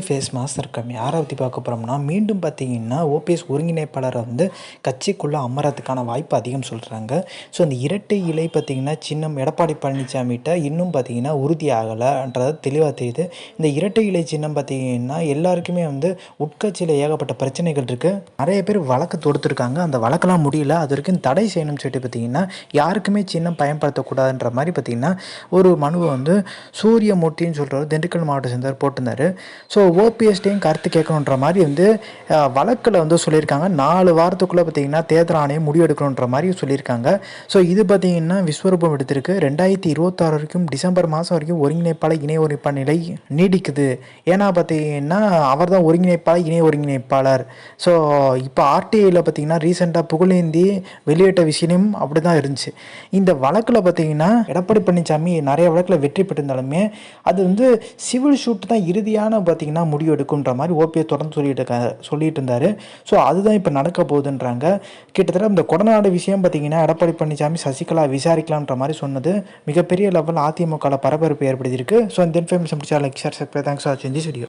ரெண்டு face mass இருக்காங்க யாரை பற்றி பார்க்க போகிறோம்னா மீண்டும் பார்த்தீங்கன்னா ஓபிஎஸ் ஒருங்கிணைப்பாளரை வந்து கட்சிக்குள்ளே அமரத்துக்கான வாய்ப்பு அதிகம் சொல்கிறாங்க ஸோ அந்த இரட்டை இலை பார்த்தீங்கன்னா சின்னம் எடப்பாடி பழனிசாமிகிட்ட இன்னும் பார்த்தீங்கன்னா உறுதி ஆகலைன்றது தெளிவாக தெரியுது. இந்த இரட்டை இலை சின்னம் பார்த்தீங்கன்னா எல்லாருக்குமே வந்து உட்கட்சியில் ஏகப்பட்ட பிரச்சனைகள் இருக்குது நிறைய பேர் வழக்கு தொடுத்துருக்காங்க. அந்த வழக்கெல்லாம் முடியல. அது வரைக்கும் தடை செய்யணும்னு சொல்லிட்டு பார்த்தீங்கன்னா யாருக்குமே சின்னம் பயன்படுத்தக்கூடாதுன்ற மாதிரி பார்த்தீங்கன்னா ஒரு மனுவை வந்து சூரிய மூர்த்தின்னு சொல்கிறவர் திண்டுக்கல் மாவட்டம் சேர்ந்தவர் போட்டிருந்தார். ஸோ ஓபிஎஸ்டையும் கருத்து கேட்கணுன்ற மாதிரி வந்து வழக்கில் வந்து சொல்லியிருக்காங்க. நாலு வாரத்துக்குள்ளே பார்த்தீங்கன்னா தேர்தல் ஆணையம் முடிவெடுக்கணுன்ற மாதிரி சொல்லியிருக்காங்க. ஸோ இது பார்த்தீங்கன்னா விஸ்வரூபம் எடுத்திருக்கு. ரெண்டாயிரத்தி இருபத்தாறு வரைக்கும் டிசம்பர் மாதம் வரைக்கும் ஒருங்கிணைப்பாளர் இணை ஒருங்கிணைப்பாளர் நிலை நீடிக்குது. ஏன்னா பார்த்தீங்கன்னா அவர் தான் ஒருங்கிணைப்பாளர் இணை ஒருங்கிணைப்பாளர். ஸோ இப்போ ஆர்டிஐயில் பார்த்தீங்கன்னா ரீசெண்டாக புகழேந்தி வெளியிட்ட விஷயம் அப்படி தான் இருந்துச்சு. இந்த வழக்கில் பார்த்தீங்கன்னா எடப்பாடி பழனிசாமி நிறைய வழக்கில் வெற்றி பெற்றிருந்தாலுமே அது வந்து சிவில் ஷூட் தான் இறுதியான பார்த்தீங்கன்னா முடிவு எடுக்குன்ற மாதிரி ஓபிஎஸ் தொடர்ந்து சொல்லிட்டு இருக்க சொல்லிட்டு இருந்தார். ஸோ அதுதான் இப்போ நடக்க போகுதுன்றாங்க. கிட்டத்தட்ட இந்த கொடநாடு விஷயம் பார்த்தீங்கன்னா எடப்பாடி பழனிசாமி சசிகலா விசாரிக்கலான்ற மாதிரி சொன்னது. மிகப்பெரிய லெவல் அதிமுகவில் பரபரப்பு ஏற்படுத்தியிருக்கு. ஸோ இந்த இன்ஃபர்மேஷன் பிடிச்சா like share subscribe thanks for வாட்சிங் வீடியோ